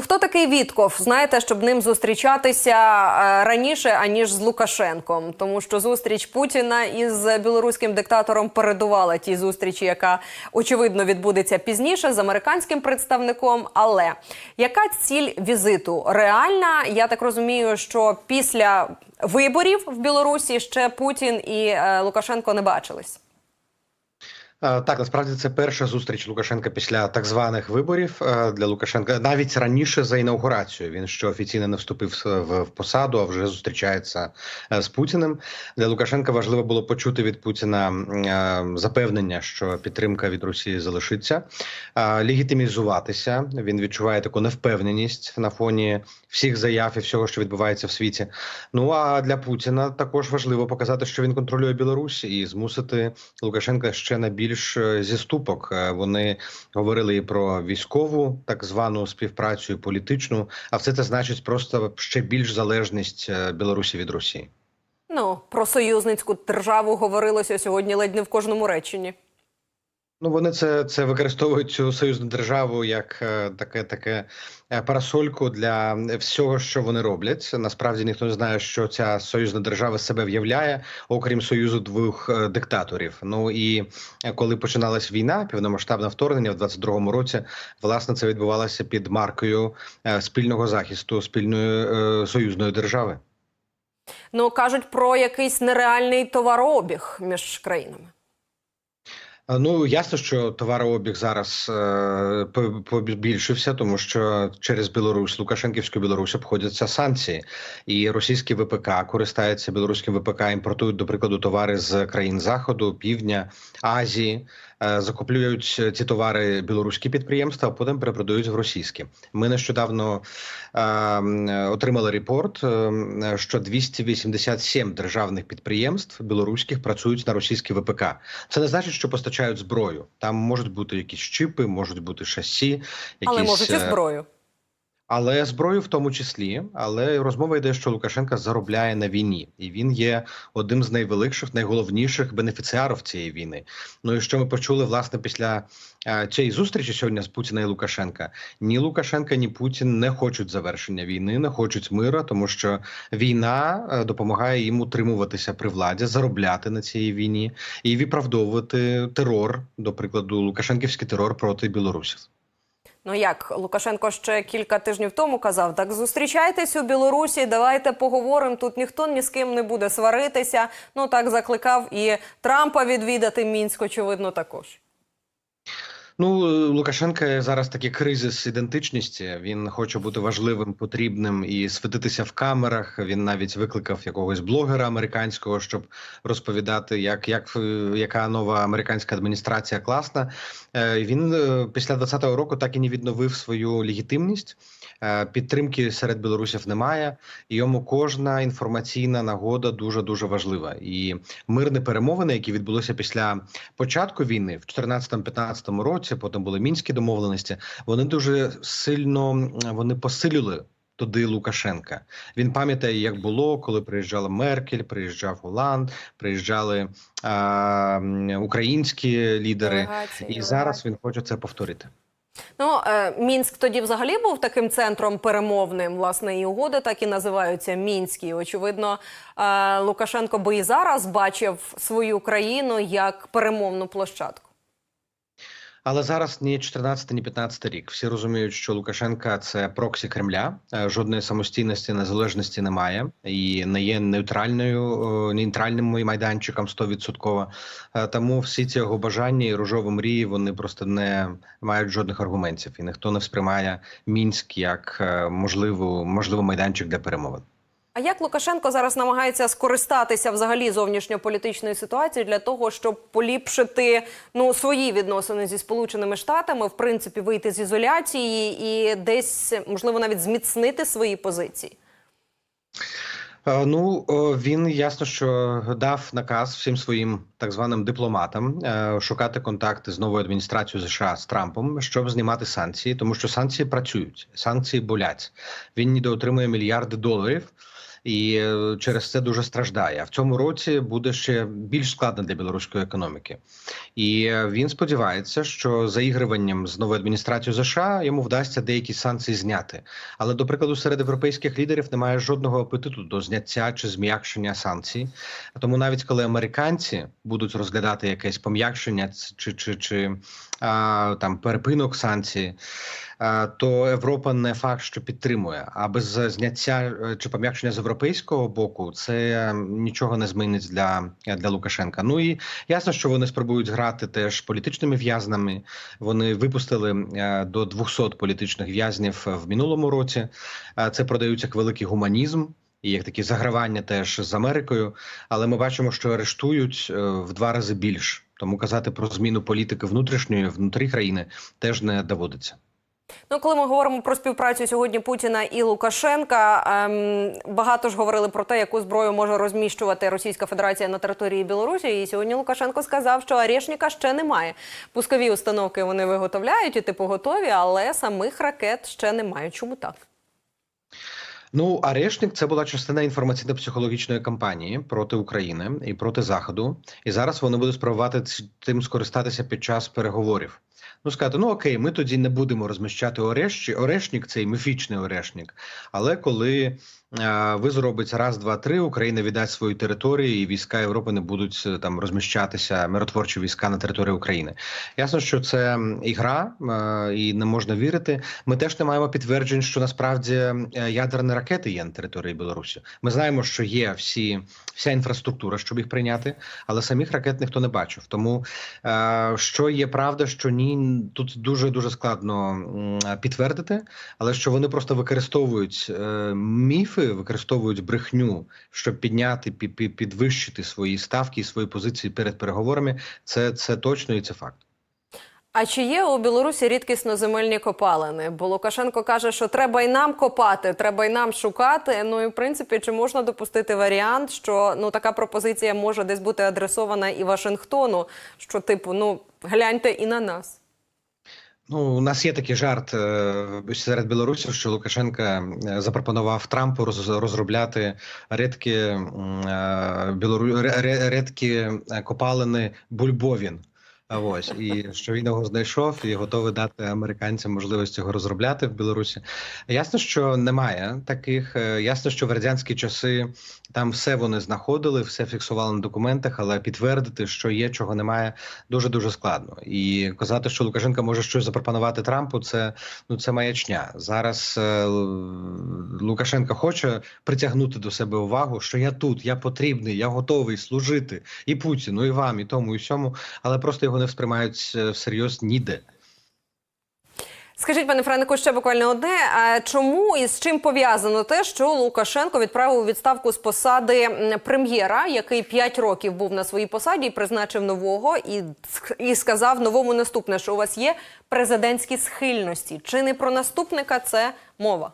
Хто такий Вітков? Знаєте, щоб ним зустрічатися е, раніше аніж з Лукашенком, тому що зустріч Путіна із білоруським диктатором передувала тій зустрічі, яка очевидно відбудеться пізніше з американським представником. Але яка ціль візиту? Реальна? Я так розумію, що після виборів в Білорусі ще Путін і е, Лукашенко не бачились. Е, Так, насправді це перша зустріч Лукашенка після так званих виборів е, для Лукашенка. Навіть раніше за інаугурацію. Він ще офіційно не вступив в, посаду, а вже зустрічається е, з Путіним. Для Лукашенка важливо було почути від Путіна запевнення, що підтримка від Росії залишиться, легітимізуватися. Він відчуває таку невпевненість на фоні всіх заяв і всього, що відбувається в світі. Ну а для Путіна також важливо показати, що він контролює Білорусь і змусити Лукашенка ще на більш е, зі ступок. Е, Вони говорили і про військову так звану співпрацю, політичну. А все це значить просто ще більш залежність е, Білорусі від Росії. Ну про союзницьку державу говорилося сьогодні ледь не в кожному реченні. Ну вони це це використовують цю союзну державу як е, таке таке е, парасольку для всього, що вони роблять. Насправді ніхто не знає, що ця союзна держава себе в'являє, окрім союзу двох е, диктаторів. Ну і коли починалась війна, повномасштабне вторгнення в 22-му році, власне, це відбувалося під маркою спільного захисту спільної союзної держави. Ну кажуть про якийсь нереальний товарообіг між країнами. Ну ясно, що товарообіг зараз е, по- побільшився, тому що через Білорусь Лукашенківську Білорусь обходяться санкції, і російські ВПК користаються білоруським ВПК, імпортують, до прикладу, товари з країн Заходу, Півдня, Азії, е, закуплюють ці товари білоруські підприємства, а потім перепродають в російські. Ми нещодавно е, отримали репорт, е, що 287 державних підприємств білоруських працюють на російські ВПК. Це не значить, що постачають зброю. Там можуть бути якісь чіпи, можуть бути шасі, якісь, Але можуть і е, зброю. Але зброю в тому числі. Але розмова йде, що Лукашенка заробляє на війні, і він є одним з найвеликших, найголовніших бенефіціарів цієї війни. Ну і що ми почули власне після е, цієї зустрічі сьогодні з Путіна і Лукашенка? Ні Лукашенка, ні Путін не хочуть завершення війни, не хочуть мира, тому що війна е, допомагає їм утримуватися при владі, заробляти на цій війні і виправдовувати терор, до прикладу, Лукашенківський терор проти білорусів. Ну як Лукашенко ще кілька тижнів тому казав: так зустрічайтесь у Білорусі, давайте поговоримо. Тут ніхто ні з ким не буде сваритися. Ну так закликав і Трампа відвідати Мінськ, очевидно, також. Ну, Лукашенка зараз такий кризис ідентичності. Він хоче бути важливим, потрібним і світитися в камерах. Він навіть викликав якогось блогера американського, щоб розповідати, як, як яка нова американська адміністрація класна. Е, Він е, після 20-го року так і не відновив свою легітимність. Е, Підтримки серед білорусів немає. Йому кожна інформаційна нагода дуже дуже важлива. І мирні перемовини, які відбулися після початку війни в 2014-2015 році, потім були мінські домовленості. Вони дуже сильно вони посилили. Туди Лукашенка він пам'ятає, як було, коли приїжджала Меркель, приїжджав Голланд, приїжджали а, українські лідери, Делегації. і зараз він хоче це повторити. Ну е, Мінськ тоді взагалі був таким центром перемовним. Власне, і угоди так і називаються мінські. Очевидно, е, Лукашенко би і зараз бачив свою країну як перемовну площадку. Але зараз ні 14, ні 15 рік. Всі розуміють, що Лукашенка це проксі Кремля. Е, Жодної самостійності, незалежності немає і не є нейтральною нейтральним майданчиком 100%. Е, Тому всі ці його бажання і рожові мрії вони просто не мають жодних аргументів, і ніхто не сприймає мінськ як е, можливу можливий майданчик для перемовин. Як Лукашенко зараз намагається скористатися взагалі зовнішньополітичною ситуацією для того, щоб поліпшити ну свої відносини зі сполученими штатами, в принципі, вийти з ізоляції і десь можливо навіть зміцнити свої позиції? Е, Ну він ясно, що дав наказ всім своїм так званим дипломатам е, шукати контакти з новою адміністрацією США з Трампом, щоб знімати санкції, тому що санкції працюють, санкції болять. Він ніде отримує мільярди доларів. І е, через це дуже страждає. А в цьому році буде ще більш складно для білоруської економіки. І е, він сподівається, що заігруванням з новою адміністрацією США йому вдасться деякі санкції зняти. Але до прикладу, серед європейських лідерів немає жодного апетиту до зняття чи зм'якшення санкцій. Тому навіть коли американці будуть розглядати якесь пом'якшення чи чи, чи а, там перепинок санкцій, то Європа не факт, що підтримує. А без зняття е, чи пом'якшення з європейського боку це е, нічого не змінить для, для Лукашенка. Ну і ясно, що вони спробують грати теж політичними в'язнами. Вони випустили е, до 200 політичних в'язнів в минулому році. Е, Це продають як великий гуманізм. І як такі загравання теж з Америкою, але ми бачимо, що арештують е, в два рази більш. Тому казати про зміну політики внутрішньої внутрі країни теж не доводиться. Ну, коли ми говоримо про співпрацю сьогодні Путіна і Лукашенка, ем, багато ж говорили про те, яку зброю може розміщувати Російська Федерація на території Білорусі. І сьогодні Лукашенко сказав, що Орешника ще немає. Пускові установки вони виготовляють і типу готові, але самих ракет ще немає. Чому так? Ну, Арешник це була частина інформаційно-психологічної кампанії проти України і проти Заходу. І зараз вони будуть спробувати цим скористатися під час переговорів. Ну, сказати, ну окей, ми тоді не будемо розміщати орешті. Орешник, цей міфічний Орешник. Але коли ви зробите раз, два, три, Україна віддасть свої території, і війська Європи не будуть е, там розміщатися, миротворчі війська на території України. Ясно, що це ігра, е, і не можна вірити. Ми теж не маємо підтверджень, що насправді е, ядерні ракети є на території Білорусі. Ми знаємо, що є всі вся інфраструктура, щоб їх прийняти, але самих ракет ніхто не бачив. Тому е, що є правда, що ні, тут дуже дуже складно підтвердити, але що вони просто використовують е, міфи, використовують брехню, щоб підняти пі- пі- підвищити свої ставки і свої позиції перед переговорами. Це, це точно і це факт. А чи є у Білорусі рідкісно земельні копалини? Бо Лукашенко каже, що треба й нам копати, треба й нам шукати. Ну і в принципі, чи можна допустити варіант, що ну така пропозиція може десь бути адресована і Вашингтону? Що, типу, ну гляньте і на нас. Ну, у нас є такий жарт е, серед білорусів, що Лукашенка е, запропонував Трампу роз- розробляти рідкі е, білору... рідкі копалини бульбовін. А ось і що він його знайшов і готовий дати американцям можливість його розробляти в Білорусі. Ясно, що немає таких. Е, Ясно, що в радянські часи там все вони знаходили, все фіксували на документах, але підтвердити, що є, чого немає, дуже дуже складно. І казати, що Лукашенко може щось запропонувати Трампу, це ну це маячня. Зараз е, Л- Лукашенко хоче притягнути до себе увагу, що я тут, я потрібний, я готовий служити і Путіну, і вам, і тому, і всьому, але просто його не сприймають е, всерйоз ніде. Скажіть, пане Френику, ще буквально одне. А чому і з чим пов'язано те, що Лукашенко відправив у відставку з посади прем'єра, який 5 років був на своїй посаді, і призначив нового, і, і сказав новому наступне, що у вас є президентські схильності. Чи не про наступника це мова?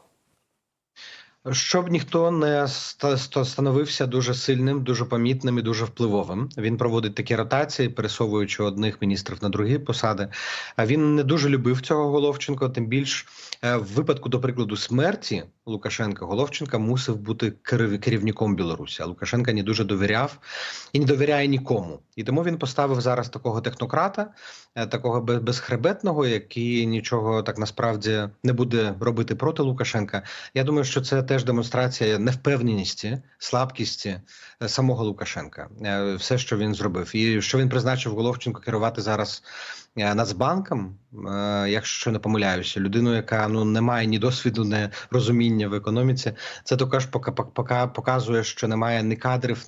Щоб ніхто не ста- ста- становився дуже сильним, дуже помітним і дуже впливовим. Він проводить такі ротації, пересовуючи одних міністрів на другі посади. А він не дуже любив цього Головченко. Тим більш е, в випадку, до прикладу, смерті Лукашенка Головченка мусив бути керів- керівником Білорусі. А Лукашенка не дуже довіряв і не довіряє нікому. І тому він поставив зараз такого технократа, такого бе- безхребетного, який нічого так насправді не буде робити проти Лукашенка. Я думаю, що це теж демонстрація невпевненості, слабкісті е, самого Лукашенка. Е, Все, що він зробив, і що він призначив Головченко керувати зараз е, Нацбанком, е, якщо не помиляюся, людину, яка ну не має ні досвіду, ні розуміння в економіці. Це також пока, пока показує, що немає ні кадрів,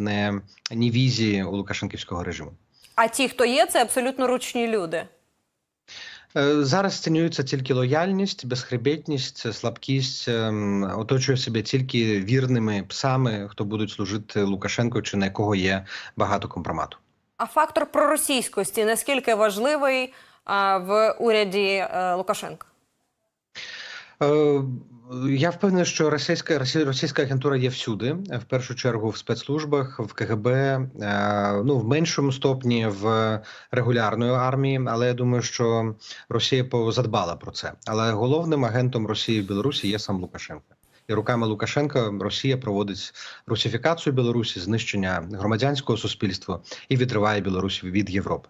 ні візії у Лукашенківського режиму. А ті, хто є, це абсолютно ручні люди. Е, Зараз цінюється тільки лояльність, безхребетність, слабкість, ем, оточує себе тільки вірними псами, хто будуть служити Лукашенко, чи на якого є багато компромату. А фактор проросійськості наскільки важливий в уряді е, Лукашенка? Е, Я впевнений, що російська росі- російська агентура є всюди, в першу чергу в спецслужбах, в КГБ, е, ну в меншому стопні в регулярної армії. Але я думаю, що Росія по- задбала про це. Але головним агентом Росії в Білорусі є сам Лукашенко. і руками Лукашенка Росія проводить русифікацію Білорусі, знищення громадянського суспільства і відриває Білорусь від Європи.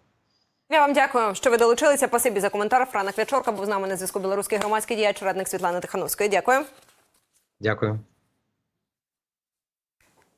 Я вам дякую, що ви долучилися. Спасибі за коментар. Франа Квячорка був з нами на зв'язку білоруський громадський діяч, радник Світлани Тихановської. Дякую. Дякую.